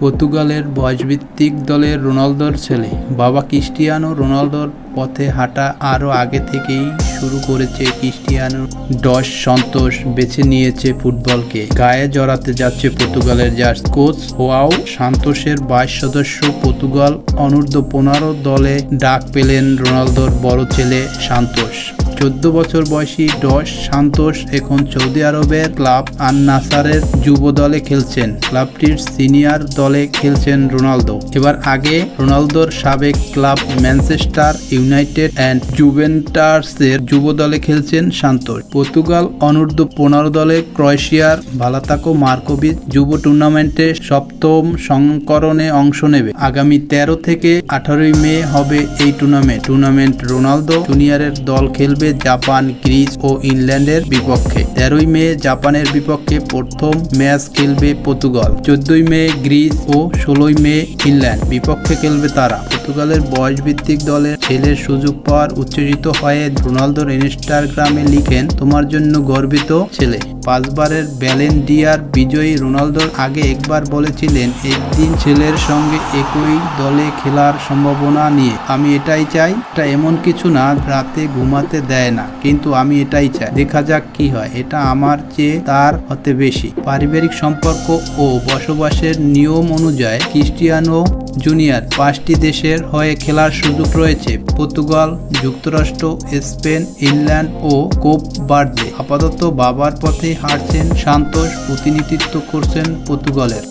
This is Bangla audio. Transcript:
পর্তুগালের বয়সভিত্তিক দলের রোনালদোর ছেলে। বাবা ক্রিস্টিয়ানো রোনালদোর পথে হাঁটা আরও আগে থেকেই শুরু করেছে ক্রিস্টিয়ানো। ডস সন্তোষ বেছে নিয়েছে ফুটবলকে। গায়ে জড়াতে যাচ্ছে পর্তুগালের জার্স। কোচ হোয়াও সান্তোষের বাইশ সদস্য পর্তুগাল অনূর্ধ্ব পনেরো দলে ডাক পেলেন রোনালদোর বড় ছেলে সান্তোষ। চোদ্দ বছর বয়সী ডস সান্তোষ এখন সৌদি আরবের ক্লাব আন নাসারের যুব দলে খেলছেন। ক্লাবটির সিনিয়র দলে খেলছেন রোনালদো। এবার আগে রোনালদোর সাবেক ক্লাব ম্যানচেস্টার ইউনাইটেড অ্যান্ড জুভেন্টাসের যুব দলে খেলছেন সান্তোষ। পর্তুগাল অনূর্ধ্ব পনেরো দলে ক্রোয়েশিয়ার ভালাতাকো মার্কোভিচ যুব টুর্নামেন্টে সপ্তম সংকরণে অংশ নেবে। আগামী তেরো থেকে আঠারোই মে হবে এই টুর্নামেন্ট। টুর্নামেন্ট রোনালদো জুনিয়রের দল খেলবে জাপান, গ্রিস ও ইংল্যান্ডের বিপক্ষে। তেরোই মে জাপানের বিপক্ষে প্রথম ম্যাচ খেলবে পর্তুগাল। চোদ্দই মে গ্রিস ও ষোলোই মে ইংল্যান্ড। বিপক্ষে খেলবে তারা। পর্তুগালের বয়স ভিত্তিক দলের ছেলের সুযোগ পাওয়ার উচ্ছ্বসিত হয়ে রোনালদোর ইনস্টাগ্রামে লিখেন, তোমার জন্য গর্বিত ছেলে। পাঁচবারের ব্যালেন ডিয়ার বিজয়ী রোনালদোর আগে একবার বলেছিলেন, একদিন ছেলের সঙ্গে একই দলে খেলার সম্ভাবনা নিয়ে। আমি এটাই চাই, এটা এমন কিছু না, রাতে ঘুমাতে দেয় না, কিন্তু আমি এটাই চাই। দেখা যাক কি হয়, এটা আমার চেয়ে তার হতে বেশি। পারিবারিক সম্পর্ক ও বসবাসের নিয়ম অনুযায়ী ক্রিস্টিয়ানো জুনিয়র পাঁচটি দেশের হয়ে খেলার সুযোগ রয়েছে। পর্তুগাল, যুক্তরাষ্ট্র, স্পেন, ইংল্যান্ড ও কোপ বার্দে। আপাতত বাবার পথে হারছেন সান্তোষ। প্রতিনিধিত্ব করছেন পর্তুগালের।